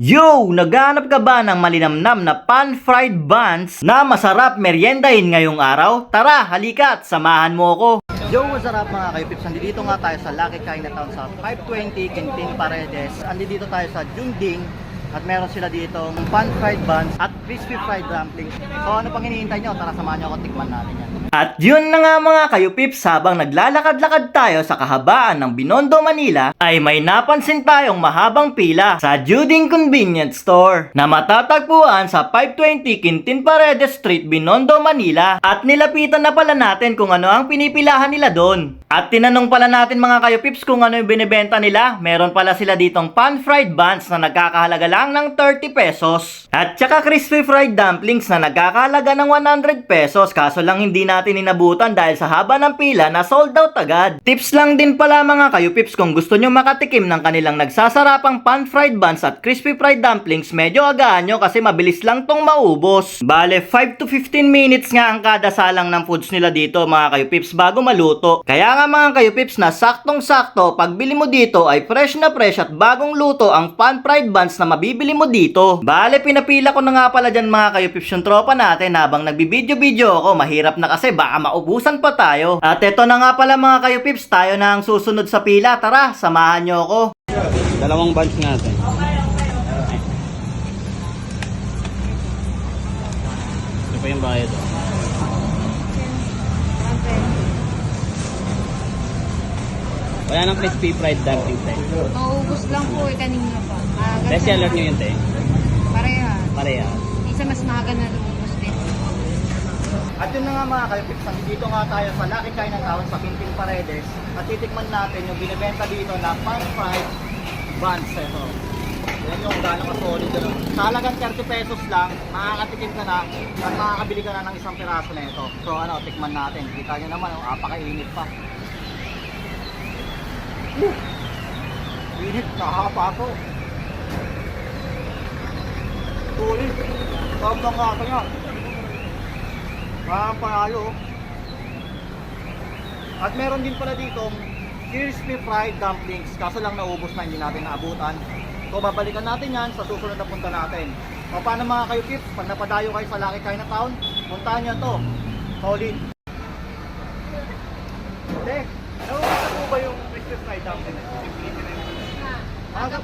Yo! Naghanap ka ba ng malinamnam na pan-fried buns na masarap meriendahin ngayong araw? Tara, halika at samahan mo ko. Yo, masarap mga kaipips. Nandito nga tayo sa Lucky Chinatown sa 520 Quintin Paredes. Nandito tayo sa Junding at meron sila dito pan-fried buns at crispy fried dumplings. So ano pang hinihintay nyo? Tara, samahan nyo ako tikman natin yan. At yun na nga mga kayupips, habang naglalakad-lakad tayo sa kahabaan ng Binondo, Manila, ay may napansin tayong mahabang pila sa Juding Convenience Store na matatagpuan sa 520 Quintin Paredes Street, Binondo, Manila. At nilapitan na pala natin kung ano ang pinipilahan nila doon. At tinanong pala natin mga kayupips kung ano yung binibenta nila. Meron pala sila ditong pan-fried buns na nagkakahalaga lang ng 30 pesos. At saka crispy fried dumplings na nagkakahalaga ng 100 pesos. Kaso lang hindi natin inabutan dahil sa haba ng pila na sold out agad. Tips lang din pala mga kayupips kung gusto nyo makatikim ng kanilang nagsasarapang pan-fried buns at crispy fried dumplings, medyo agahan nyo kasi mabilis lang tong maubos. Bale, 5 to 15 minutes nga ang kada salang ng foods nila dito mga kayupips bago maluto. Kaya nga mga kayupips na saktong-sakto, pagbili mo dito ay fresh na fresh at bagong luto ang pan-fried buns na mabibili mo dito. Bale, pinapila ko na nga pala dyan mga kayupips yung tropa natin habang nagbibideo-video ako. Mahirap na kasi baka maubusan pa tayo. At eto na nga pala mga kayupips, tayo na ang susunod sa pila. Tara, samahan nyo ako. Dalawang bunch nga natin. Ito pa yung bayad. oh. Wala nang crispy fried dumpling tayo. Maubos lang po eh kanina pa. Best seller nyo yun tayo. Pareha. Pareha. Isa mas maaga na lumubos din. At yun na nga mga kaipips, dito nga tayo sa Lucky Chinatown sa Pintin Paredes at titikman natin yung binibenta dito na pan-fried buns. Ito. Yan yung gano'ng ka-solid. Ano. Sa halagang 30 pesos lang, makakatikim ka na at makakabili ka na ng isang piraso na ito. So ano, tikman natin. Kita nyo naman, oh, apakainit pa. Uh, init, nakakapa to. Sulit. Sarap ng kata nga. Parang panalo. At meron din pala dito crispy fried dumplings. Kaso lang naubos na hindi natin naabutan. So babalikan natin yan sa susunod na punta natin. O paano mga kayo tips? Pag napadayo kayo sa Lucky Chinatown, puntahan nyo to. Solid. Tek, naubos na po ba yung crispy fried dumplings? Oh? Mga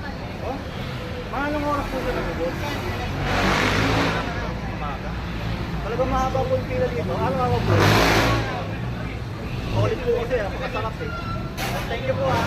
anong oras po ba naubos? Umaga. Mahaba po yung pila dito. Araw-araw po. Solid po kasi, ah. Makasarap eh. Thank you po ah.